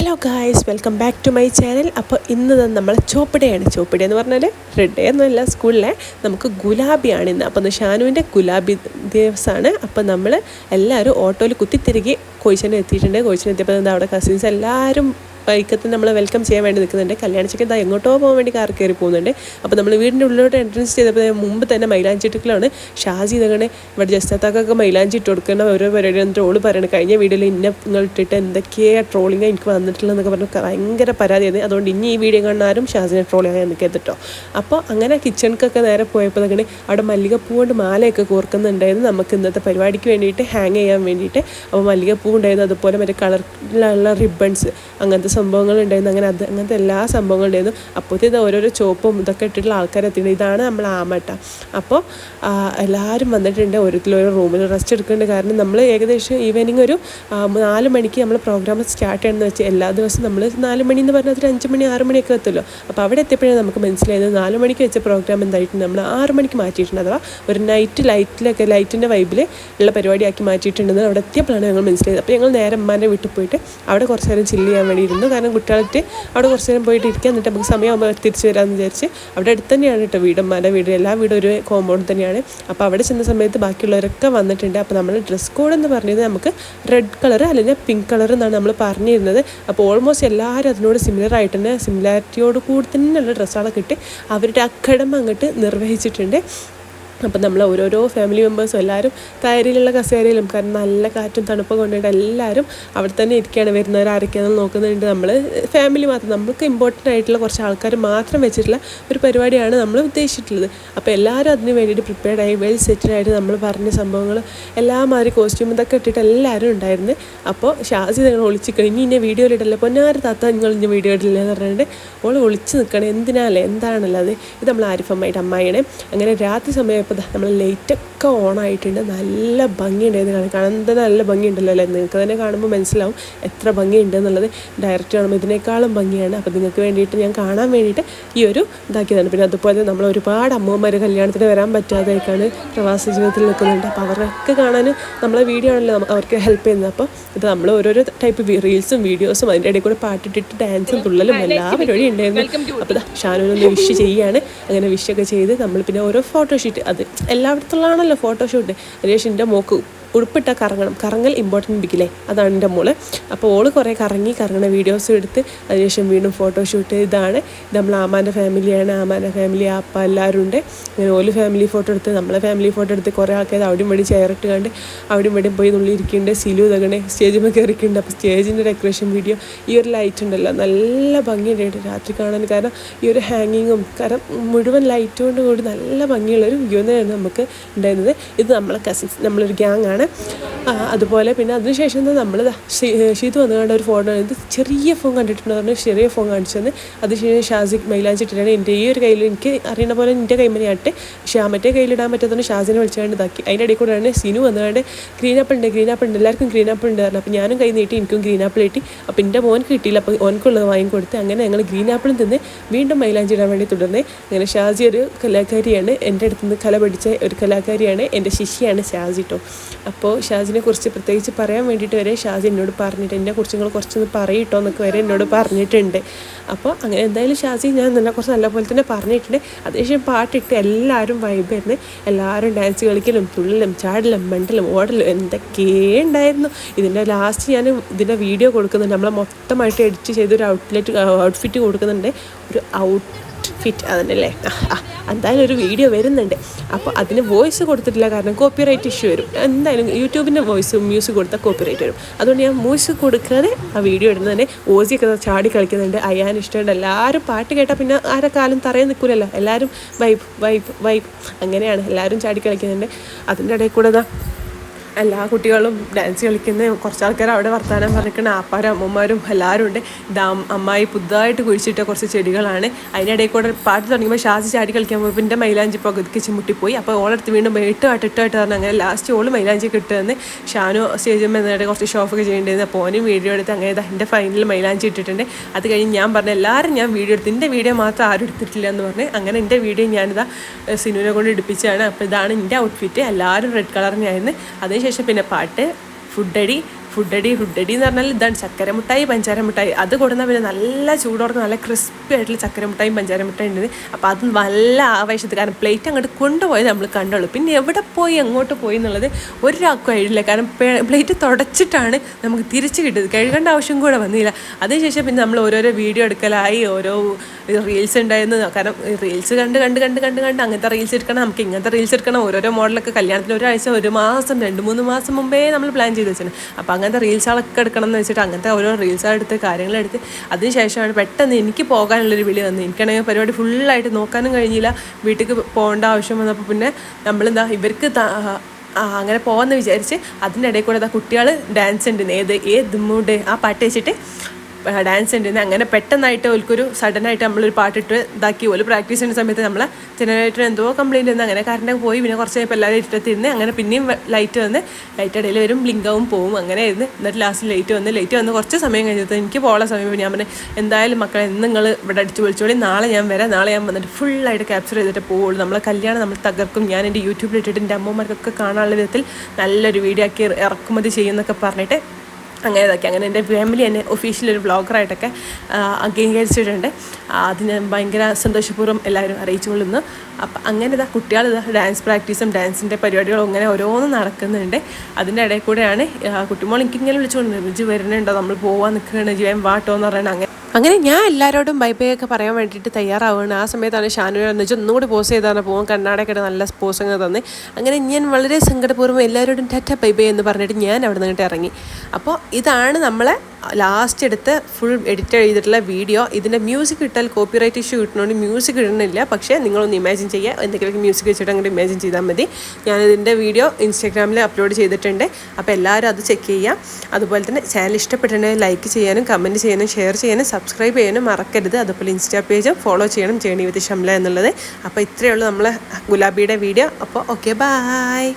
Hello guys welcome back to my channel അപ്പോൾ ഇന്ന് നമ്മൾ ചോപ്പിടയാണ്. ചോപ്പിട എന്ന് പറഞ്ഞാൽ റെഡ് ഡേ ഒന്നുമല്ല സ്കൂളിലെ നമുക്ക് ഗുലാബിയാണ് ഇന്ന്. അപ്പോൾ ഷാനുവിന്റെ ഗുലാബി ദിവസമാണ് അപ്പോൾ നമ്മൾ എല്ലാവരും ഓട്ടോയിൽ കുത്തിത്തിരികെ കോഴിച്ചനെ എത്തിയിട്ടുണ്ട്. കോഴിച്ചനെ അവിടെ കസിൻസ് എല്ലാവരും ബൈക്കത്ത് നമ്മൾ വെൽക്കം ചെയ്യാൻ വേണ്ടി നിൽക്കുന്നുണ്ട്. കല്യാണിച്ചൊക്കെ എന്താ എങ്ങോട്ടോ പോകാൻ വേണ്ടി കാർ കയറി പോകുന്നുണ്ട്. അപ്പോൾ നമ്മൾ വീടിന്റെ ഉള്ളിലോട്ട് എൻട്രൻസ് ചെയ്തപ്പോൾ മുമ്പ് തന്നെ മൈലാഞ്ചി ഇട്ടിക്കലാണ് ഷാജി ഇതങ്ങനെ ഇവിടെ ജസ്തത്താക്കൊക്കെ മൈലാഞ്ചി ഇട്ട് കൊടുക്കുന്ന ഓരോ പരിപാടി ട്രോൾ പറയണം കഴിഞ്ഞ വീഡിയോയിൽ ഇന്ന നിങ്ങൾ ഇട്ടിട്ട് എന്തൊക്കെയാണ് ട്രോളിങ് എനിക്ക് വന്നിട്ടുള്ളതെന്നൊക്കെ പറഞ്ഞു ഭയങ്കര പരാതിയാണ് അതുകൊണ്ട് ഇനി ഈ വീഡിയോ കാണാനും ഷാജിനെ ട്രോൾ ചെയ്യാൻ നിൽക്കരുത് കേട്ടോ അപ്പോൾ അങ്ങനെ കിച്ചണിക്കൊക്കെ നേരെ പോയപ്പോൾ അങ്ങനെ അവിടെ മല്ലികപ്പൂ കൊണ്ട് മാലയൊക്കെ കോർക്കുന്നുണ്ടായിരുന്നു. നമുക്ക് ഇന്നത്തെ പരിപാടിക്ക് വേണ്ടിയിട്ട് ഹാങ് ചെയ്യാൻ വേണ്ടിയിട്ട്. അപ്പോൾ മല്ലികപ്പൂ ഉണ്ടായിരുന്നു അതുപോലെ മറ്റേ കളറിലുള്ള റിബൺസ് അങ്ങനത്തെ സംഭവങ്ങൾ ഉണ്ടായിരുന്നു അങ്ങനെ അത് അങ്ങനത്തെ എല്ലാ സംഭവങ്ങളും ഉണ്ടായിരുന്നു അപ്പോഴത്തെ ഓരോരോ ചോപ്പും ഇതൊക്കെ ഇട്ടിട്ടുള്ള ആൾക്കാർ എത്തിയിട്ടുണ്ട്. ഇതാണ് നമ്മൾ ആമട്ട. അപ്പോൾ എല്ലാവരും വന്നിട്ടുണ്ട്. ഓരോരുത്തരും ഓരോ റൂമിൽ റെസ്റ്റ് എടുക്കുന്നുണ്ട് കാരണം നമ്മൾ ഏകദേശം ഈവനിങ് ഒരു നാല് മണിക്ക് നമ്മൾ പ്രോഗ്രാം സ്റ്റാർട്ട് ചെയ്യണമെന്ന് വെച്ചാൽ എല്ലാ ദിവസവും നമ്മൾ നാല് മണി എന്ന് പറഞ്ഞാൽ അഞ്ച് മണി ആറ് മണിയൊക്കെ എത്തുമല്ലോ. അപ്പോൾ അവിടെ എത്തിയപ്പോഴാണ് നമുക്ക് മനസ്സിലായത് നാല് മണിക്ക് വെച്ച പ്രോഗ്രാം എന്തായിട്ടുണ്ട്. നമ്മൾ ആറ് മണിക്ക് മാറ്റിയിട്ടുണ്ട്. അഥവാ ഒരു നൈറ്റ് ലൈറ്റിലൊക്കെ ലൈറ്റിന്റെ വൈബിൽ ഉള്ള പരിപാടിയാക്കി മാറ്റിയിട്ടുണ്ടെന്ന് അവിടെ എത്തിയപ്പോഴാണ് ഞങ്ങൾ മനസ്സിലായത്. അപ്പോൾ ഞങ്ങൾ നേരെ അമ്മാന്റെ വീട്ടിൽ പോയിട്ട് അവിടെ കുറച്ച് നേരം ചില്ല് ചെയ്യാൻ വേണ്ടി ഇരുന്നു കാരണം കുട്ടികളായിട്ട് അവിടെ കുറച്ച് നേരം പോയിട്ട് ഇരിക്കുക എന്നിട്ട് നമുക്ക് സമയമാകുമ്പോൾ തിരിച്ച് വരാമെന്ന് വിചാരിച്ച് അവിടെ അടുത്ത് തന്നെയാണ് കേട്ടോ വീട്. മല വീട് എല്ലാ വീടും ഒരു കോമ്പൗണ്ട് തന്നെയാണ്. അപ്പോൾ അവിടെ ചെന്ന സമയത്ത് ബാക്കിയുള്ളവരൊക്കെ വന്നിട്ടുണ്ട്. അപ്പോൾ നമ്മൾ ഡ്രസ് കോഡ് എന്ന് പറഞ്ഞത് നമുക്ക് റെഡ് കളർ അല്ലെങ്കിൽ പിങ്ക് കളർ എന്നാണ് നമ്മൾ പറഞ്ഞിരുന്നത്. അപ്പോൾ ഓൾമോസ്റ്റ് എല്ലാവരും അതിനോട് സിമിലർ ആയിട്ട് തന്നെ സിമിലാരിറ്റിയോട് കൂടി തന്നെയുള്ള ഡ്രസ്സുകളൊക്കെ ഇട്ട് അവരുടെ അക്കടം അങ്ങോട്ട് നിർവഹിച്ചിട്ടുണ്ട്. അപ്പം നമ്മൾ ഓരോരോ ഫാമിലി മെമ്പേഴ്സും എല്ലാവരും കയറിയിലുള്ള കസേരയിലും കാരണം നല്ല കാറ്റും തണുപ്പ് കൊണ്ടിട്ട് എല്ലാവരും അവിടെ തന്നെ ഇരിക്കുകയാണ്. വരുന്നവർ ആരൊക്കെയാണെന്ന് നോക്കുന്നുണ്ട് നമ്മൾ ഫാമിലി മാത്രം നമുക്ക് ഇമ്പോർട്ടന്റ് ആയിട്ടുള്ള കുറച്ച് ആൾക്കാർ മാത്രം വെച്ചിട്ടുള്ള ഒരു പരിപാടിയാണ് നമ്മൾ ഉദ്ദേശിച്ചിട്ടുള്ളത്. അപ്പോൾ എല്ലാവരും അതിന് വേണ്ടിയിട്ട് പ്രിപ്പയർഡ് ആയി വെൽ സെറ്റഡ് ആയിട്ട് നമ്മൾ പറഞ്ഞ സംഭവങ്ങൾ എല്ലാ മാതിരി കോസ്റ്റ്യൂം ഇതൊക്കെ ഇട്ടിട്ട് എല്ലാവരും ഉണ്ടായിരുന്നു. അപ്പോൾ ഷാസി നിങ്ങൾ ഒളിച്ച് കഴിഞ്ഞ് ഇന്നെ വീഡിയോയിൽ ഇടല്ലേ? പൊന്നാറ് താത്ത നിങ്ങൾ ഇനി വീഡിയോ ഇടില്ല എന്ന് പറഞ്ഞിട്ട് ഓൾ ഒളിച്ച് നിൽക്കണം എന്തിനാലേ എന്താണല്ലോ അത് ഇത് നമ്മൾ ആരിഫമ്മയുടെ അമ്മായിയാണ് അങ്ങനെ രാത്രി സമയപ്പോൾ നമ്മൾ ലൈറ്റൊക്കെ ഓൺ ആയിട്ടുണ്ട്. നല്ല ഭംഗിയുണ്ടായിരുന്നു കാണാൻ. കാണാൻ തന്നെ നല്ല ഭംഗിയുണ്ടല്ലോ അല്ലേ? നിങ്ങൾക്ക് തന്നെ കാണുമ്പോൾ മനസ്സിലാവും എത്ര ഭംഗിയുണ്ട് എന്നുള്ളത്. ഡയറക്റ്റ് കാണുമ്പോൾ ഇതിനേക്കാളും ഭംഗിയാണ്. അപ്പോൾ നിങ്ങൾക്ക് വേണ്ടിയിട്ട് ഞാൻ കാണാൻ വേണ്ടിയിട്ട് ഈ ഒരു ഇതാക്കിയതാണ്. പിന്നെ അതുപോലെ നമ്മൾ ഒരുപാട് അമ്മമാർ കല്യാണത്തിന് വരാൻ പറ്റാതെയൊക്കെയാണ് പ്രവാസ ജീവിതത്തിൽ നിൽക്കുന്നുണ്ട്. അപ്പോൾ അവരൊക്കെ കാണാൻ നമ്മളെ വീഡിയോ ആണല്ലോ അവർക്ക് ഹെൽപ്പ് ചെയ്യുന്നത്. അപ്പോൾ ഇത് നമ്മൾ ഓരോരോ ടൈപ്പ് റീൽസും വീഡിയോസും അതിന്റെ ഇടയിൽ കൂടെ പാട്ടിട്ടിട്ട് ഡാൻസും തുള്ളലും എല്ലാ പരിപാടിയും ഉണ്ടായിരുന്നു. അപ്പോൾ ദാ ഷാനുവിനൊന്ന് വിഷ് ചെയ്യാണ്. അങ്ങനെ വിഷൊക്കെ ചെയ്ത് നമ്മൾ പിന്നെ ഓരോ ഫോട്ടോഷൂട്ട് അത് എല്ലായിടത്തുള്ളതാണല്ലോ ഫോട്ടോഷൂട്ട് രേഷിന്റെ മോക്ക് ഉടുപ്പിട്ട കറങ്ങണം. കറങ്ങൽ ഇമ്പോർട്ടന്റ് ബിഗിലേ അതാണ് എന്റെ മോൾ. അപ്പോൾ ഓൾ കുറേ കറങ്ങി കറങ്ങണ വീഡിയോസ് എടുത്ത് അതിനുശേഷം വീണ്ടും ഫോട്ടോഷൂട്ട് ഇതാണ് ഇത് നമ്മൾ ആമാന്റെ ഫാമിലിയാണ് ആമാന്റെ ഫാമിലി അപ്പ എല്ലാവരും ഉണ്ട്. അങ്ങനെ ഓൽ ഫാമിലി ഫോട്ടോ എടുത്ത് നമ്മളെ ഫാമിലി ഫോട്ടോ എടുത്ത് കുറേ ആൾക്കാർ അവിടെയും വേണ്ടി ചേർട്ട് കണ്ട് അവിടെയും വേണ്ടി പോയി നുള്ളി ഇരിക്കുന്നുണ്ട്. സിലു ഇതങ്ങനെ സ്റ്റേജിൽ കയറിക്കുന്നുണ്ട് അപ്പോൾ സ്റ്റേജിന്റെ ഡെക്കറേഷൻ വീഡിയോ ഈ ഒരു ലൈറ്റ് ഉണ്ടല്ലോ. നല്ല ഭംഗിയുണ്ടായിട്ട് രാത്രി കാണാൻ കാരണം ഈ ഒരു ഹാങ്ങിങ്ങും കാരണം മുഴുവൻ ലൈറ്റ് കൊണ്ട് കൂടി നല്ല ഭംഗിയുള്ളൊരു വ്യൂ തന്നെയാണ് നമുക്ക് ഉണ്ടായിരുന്നത്. ഇത് നമ്മളെ കസിൻസ് നമ്മളൊരു ഗ്യാങ് ആണ്. ആ, അതുപോലെ പിന്നെ അതിനുശേഷം നമ്മൾ ഷീത്ത് വന്നു കണ്ട ഒരു ഫോട്ടോ ഇത് ചെറിയ ഫോൺ കണ്ടിട്ടുണ്ട് പറഞ്ഞു ചെറിയ ഫോൺ കാണിച്ചു തന്നെ അതിനുശേഷം ഷാസിക് മൈലാഞ്ചിട്ടിട്ടാണ് എന്റെ ഈ ഒരു കയ്യിൽ എനിക്ക് അറിയുന്ന പോലെ എന്റെ കൈമണിയാട്ട് പക്ഷേ ആ കയ്യിലിടാൻ പറ്റാത്തതുകൊണ്ട് ഷാസിനെ വിളിച്ചുകൊണ്ട് ഇതാക്കി. അതിന്റെ ഇടയിൽ കൂടെയാണ് സിനു വന്നുകൊണ്ട് ഗ്രീൻ ആപ്പിൾ ഉണ്ട് ഗ്രീൻ ആപ്പിൾ ഉണ്ട് എല്ലാവർക്കും ഗ്രീൻ ആപ്പിൾ ഉണ്ട് പറഞ്ഞു. അപ്പോൾ ഞാനും കൈ നീട്ടി എനിക്കും ഗ്രീൻ ആപ്പിൾ കിട്ടി. അപ്പോൾ എന്റെ മോൻ കിട്ടിയില്ല അപ്പോൾ ഓനക്കുള്ളത് വാങ്ങിക്കൊടുത്ത് അങ്ങനെ ഞങ്ങൾ ഗ്രീൻ ആപ്പിളും തിന്ന് വീണ്ടും മൈലാഞ്ചി ഇടാൻ വേണ്ടി തുടർന്ന് അങ്ങനെ ഷാജി ഒരു കലാകാരിയാണ്. എന്റെ അടുത്ത് നിന്ന് കല പഠിച്ച ഒരു കലാകാരിയാണ്. എന്റെ ശിഷ്യാണ് ഷാജി കേട്ടോ അപ്പോൾ ഷാജിനെ കുറിച്ച് പ്രത്യേകിച്ച് പറയാൻ വേണ്ടിയിട്ട് വരെ ഷാജി എന്നോട് പറഞ്ഞിട്ട് എന്നെ കുറിച്ച് നിങ്ങൾ കുറച്ചൊന്ന് പറയിട്ടോ എന്നൊക്കെ വരെ എന്നോട് പറഞ്ഞിട്ടുണ്ട്. അപ്പോൾ അങ്ങനെ എന്തായാലും ഷാജി ഞാൻ നിന്നെ കുറച്ച് നല്ലപോലെ തന്നെ പറഞ്ഞിട്ടുണ്ട്. അതേശം പാട്ടിട്ട് എല്ലാവരും വൈബായിരുന്നു എല്ലാവരും ഡാൻസ് കളിക്കലും തുള്ളലും ചാടലും മണ്ടലും ഓടലും എന്തൊക്കെയേ ഉണ്ടായിരുന്നു. ഇതിന്റെ ലാസ്റ്റ് ഞാൻ ഇതിന്റെ വീഡിയോ കൊടുക്കുന്നുണ്ട്. നമ്മളെ മൊത്തമായിട്ട് എഡിറ്റ് ചെയ്തൊരു ഔട്ട്ലെറ്റ് ഔട്ട്ഫിറ്റ് കൊടുക്കുന്നുണ്ട്. ഒരു ഔട്ട്ഫിറ്റ് അതന്നല്ലേ ആ, ആ, എന്തായാലും ഒരു വീഡിയോ വരുന്നുണ്ട്. അപ്പോൾ അതിന് വോയിസ് കൊടുത്തിട്ടില്ല കാരണം കോപ്പിറൈറ്റ് ഇഷ്യൂ വരും. എന്തായാലും യൂട്യൂബിന്റെ വോയിസ് മ്യൂസിക് കൊടുത്താൽ കോപ്പിറൈറ്റ് വരും. അതുകൊണ്ട് ഞാൻ മ്യൂസിക് കൊടുക്കാതെ ആ വീഡിയോ ഇടുന്നത് തന്നെ ഓസിയൊക്കെ ചാടി കളിക്കുന്നുണ്ട്. അയ്യാൻ ഇഷ്ടമുണ്ട്. എല്ലാവരും പാട്ട് കേട്ടാൽ പിന്നെ ആരെ കാലം തറയെ നിൽക്കില്ലല്ലോ എല്ലാവരും വൈബ് വൈബ് വൈബ് അങ്ങനെയാണ്. എല്ലാവരും ചാടി കളിക്കുന്നുണ്ട്. അതിന്റെ ഇടയിൽ കൂടെ എല്ലാ കുട്ടികളും ഡാൻസ് കളിക്കുന്ന കുറച്ച് ആൾക്കാർ അവിടെ വർത്താനം പറഞ്ഞിരിക്കുന്ന ആപ്പാരും അമ്മമാരും എല്ലാവരും ഉണ്ട്. ഇത് അമ്മായി പുതുതായിട്ട് കുഴിച്ചിട്ട കുറച്ച് ചെടികളാണ്. അതിനിടയിൽ കൂടെ പാട്ട് തുടങ്ങിയപ്പോൾ ഷാസി ചാടി കളിക്കാൻ പോയപ്പോൾ എന്റെ മൈലാഞ്ചി പകുതിക്ക് ചിമ്മുട്ടിപ്പോയി അപ്പോൾ ഓളെടുത്ത് വീണ്ടും എട്ട് ആട്ട് എട്ട് പറഞ്ഞു അങ്ങനെ ലാസ്റ്റ് ഓൾ മൈലാഞ്ചി കിട്ടുമെന്ന് ഷാനു സ്റ്റേജിൽ എന്നിട്ട് കുറച്ച് ഷോഫൊക്കെ ചെയ്യേണ്ടിയിരുന്നു അപ്പോൾ ഓനും വീഡിയോ എടുത്ത് അങ്ങനെ എന്റെ ഫൈനലിൽ മൈലാഞ്ചി ഇട്ടിട്ടുണ്ട്. അത് കഴിഞ്ഞ് ഞാൻ പറഞ്ഞു എല്ലാവരും ഞാൻ വീഡിയോ എടുത്ത് എന്റെ വീഡിയോ മാത്രം ആരും എടുത്തിട്ടില്ല എന്ന് പറഞ്ഞ് അങ്ങനെ എന്റെ വീഡിയോ ഞാനിതാ സിനുവിനെ കൊണ്ട് എടുപ്പിച്ചാണ് അപ്പോൾ ഇതാണ് എന്റെ ഔട്ട്ഫിറ്റ് എല്ലാവരും റെഡ് കളറിനായിരുന്നു അതിനുശേഷം പിന്നെ പാട്ട് ഫുഡടി ഫുഡടി ഫുഡടി എന്ന് പറഞ്ഞാൽ ഇതാണ് ചക്കര മുട്ടായി പഞ്ചാര മുട്ടായി അത് കൊടുന്ന പിന്നെ നല്ല ചൂടോർക്ക് നല്ല ക്രിസ്പി ആയിട്ടുള്ള ചക്കര മുട്ടായും പഞ്ചാര മുട്ടായി ഉണ്ട്. അപ്പോൾ അത് നല്ല ആവേശത്തിൽ കാരണം പ്ലേറ്റ് അങ്ങോട്ട് കൊണ്ടുപോയത് നമ്മൾ കണ്ടുള്ളൂ. പിന്നെ എവിടെ പോയി എങ്ങോട്ട് പോയി എന്നുള്ളത് ഒരാൾക്കും കഴിയില്ല കാരണം പ്ലേറ്റ് തുടച്ചിട്ടാണ് നമുക്ക് തിരിച്ച് കിട്ടിയത്. കഴുകേണ്ട ആവശ്യം കൂടെ വന്നില്ല. അതിനുശേഷം പിന്നെ നമ്മൾ ഓരോരോ വീഡിയോ എടുക്കലായി ഓരോ റീൽസ് ഉണ്ടായിരുന്നു. കാരണം റീൽസ് കണ്ട് കണ്ട് കണ്ട് കണ്ട് കണ്ട് അങ്ങനത്തെ റീൽസ് എടുക്കണം നമുക്ക് ഇങ്ങനത്തെ റീൽസ് എടുക്കണം. ഓരോരോ മോഡലൊക്കെ കല്യാണത്തിന് ഒരാഴ്ച ഒരു മാസം രണ്ട് മൂന്ന് മാസം മുമ്പേ നമ്മൾ പ്ലാൻ ചെയ്ത് വെച്ചിട്ടുണ്ട് അപ്പോൾ അങ്ങനത്തെ റീൽസുകളൊക്കെ എടുക്കണം എന്ന് വെച്ചിട്ട് അങ്ങനത്തെ ഓരോ റീൽസ് എടുത്ത് കാര്യങ്ങളെടുത്ത് അതിനുശേഷമാണ് പെട്ടെന്ന് എനിക്ക് പോകാനുള്ളൊരു വിളി വന്നത്. എനിക്കാണെങ്കിൽ പരിപാടി ഫുള്ളായിട്ട് നോക്കാനും കഴിഞ്ഞില്ല. വീട്ടിലേക്ക് പോകേണ്ട ആവശ്യം വന്നപ്പോൾ പിന്നെ നമ്മളെന്താ ഇവർക്ക് അങ്ങനെ പോകാമെന്ന് വിചാരിച്ച് അതിന്റെ ഇടയിൽ കൂടെ കുട്ടികൾ ഡാൻസ് ഉണ്ട്. ഏത് ഏത് മൂഡ് ആ പാട്ട് വെച്ചിട്ട് ഡാൻസ് ഉണ്ട് അങ്ങനെ പെട്ടെന്നായിട്ട് ഓൽക്കൊരു സഡനായിട്ട് നമ്മളൊരു പാട്ടിട്ട് ഇതാക്കി. ഓൽ പ്രാക്ടീസ് ചെയ്യുന്ന സമയത്ത് നമ്മളെ ജനറേറ്റർ എന്തോ കംപ്ലൈന്റ് വന്ന് അങ്ങനെ കറണ്ട് പോയി. പിന്നെ കുറച്ച് കഴിഞ്ഞപ്പോൾ എല്ലാവരും ഇരുട്ടത്തിരുന്ന് അങ്ങനെ പിന്നെയും ലൈറ്റ് വന്ന് ലൈറ്റ് ഇടയിൽ വരും ബ്ലിങ്കാവും പോവും അങ്ങനെ ആയിരുന്നു എന്നിട്ട് ലാസ്റ്റ് ലൈറ്റ് വന്ന് ലൈറ്റ് വന്ന് കുറച്ച് സമയം കഴിഞ്ഞിട്ട് എനിക്ക് പോകാനുള്ള സമയം ഞാൻ പറഞ്ഞു എന്തായാലും മക്കളെ ഇന്ന് നിങ്ങൾ ഇവിടെ അടിച്ച് വിളിച്ചോളി നാളെ ഞാൻ വരാം. നാളെ ഞാൻ വന്നിട്ട് ഫുള്ളായിട്ട് ക്യാപ്ചർ ചെയ്തിട്ട് പോവുള്ളൂ. നമ്മളെ കല്യാണം നമ്മൾ തകർക്കും. ഞാൻ എന്റെ യൂട്യൂബിൽ ഇട്ടിട്ട് എന്റെ അമ്മമാർക്കൊക്കെ കാണാനുള്ള വിധത്തിൽ നല്ലൊരു വീഡിയോ ആക്കി ഇറക്കുമതി ചെയ്യുമെന്നൊക്കെ പറഞ്ഞിട്ട് അങ്ങനെ ഇതൊക്കെ അങ്ങനെ എന്റെ ഫാമിലി എന്നെ ഒഫീഷ്യൽ ഒരു ബ്ലോഗറായിട്ടൊക്കെ അംഗീകരിച്ചിട്ടുണ്ട്. അതിന് ഭയങ്കര സന്തോഷപൂർവം എല്ലാവരും അറിയിച്ചുകൊള്ളുന്നു അപ്പം അങ്ങനെ ഇതാ കുട്ടികൾ ഇതാ ഡാൻസ് പ്രാക്ടീസും ഡാൻസിന്റെ പരിപാടികളും അങ്ങനെ ഓരോന്നും നടക്കുന്നുണ്ട്. അതിന്റെ ഇടയിൽ കൂടെയാണ് കുട്ടിമോൾ എനിക്കിങ്ങനെ വിളിച്ചുകൊണ്ട് വിജി വരുന്നുണ്ടോ? നമ്മൾ പോവാൻ നിൽക്കുകയാണ് ജീവൻ വാട്ടോ എന്ന് പറയുന്നത് അങ്ങനെ അങ്ങനെ ഞാൻ എല്ലാവരോടും ബൈ ബൈ ഒക്കെ പറയാൻ വേണ്ടിയിട്ട് തയ്യാറാവുകയാണ്. ആ സമയത്താണ് ഷാനു എന്നുവെച്ചാൽ ഒന്നുകൂടി പോസ് ചെയ്താണ് പോകും കണ്ണാടൊക്കെ നല്ല പോസങ്ങൾ തന്നെ. അങ്ങനെ ഞാൻ വളരെ സങ്കടപൂർവം എല്ലാവരോടും ടാറ്റ ബൈ ബൈ എന്ന് പറഞ്ഞിട്ട് ഞാൻ അവിടെ നിന്നിട്ട് ഇറങ്ങി. അപ്പോൾ ഇതാണ് നമ്മളെ ലാസ്റ്റ് എടുത്ത് ഫുൾ എഡിറ്റ് ചെയ്തിട്ടുള്ള വീഡിയോ ഇതിന്റെ മ്യൂസിക് ഇട്ടാൽ കോപ്പിറൈറ്റ് ഇഷ്യൂ കിട്ടണമെങ്കിൽ മ്യൂസിക് ഇടുന്നില്ല പക്ഷേ നിങ്ങളൊന്ന് ഇമാജിൻ ചെയ്യുക. എന്തെങ്കിലും മ്യൂസിക് വെച്ചിട്ട് അങ്ങോട്ട് ഇമാജിൻ ചെയ്താൽ മതി. ഞാനിതിന്റെ വീഡിയോ ഇൻസ്റ്റാഗ്രാമിൽ അപ്ലോഡ് ചെയ്തിട്ടുണ്ട്. അപ്പോൾ എല്ലാവരും അത് ചെക്ക് ചെയ്യുക അതുപോലെ തന്നെ ചാനൽ ഇഷ്ടപ്പെട്ടിട്ടുണ്ടെങ്കിൽ ലൈക്ക് ചെയ്യാനും കമന്റ് ചെയ്യാനും ഷെയർ ചെയ്യാനും സബ്സ്ക്രൈബ് ചെയ്യാനും മറക്കരുത്. അതുപോലെ ഇൻസ്റ്റാ പേജും ഫോളോ ചെയ്യണം. ജേണി വിത്ത് ഷംല എന്നുള്ളത്. അപ്പോൾ ഇത്രയേ ഉള്ളൂ നമ്മളെ ഗുലാബിയുടെ വീഡിയോ അപ്പോൾ ഓക്കെ ബായ്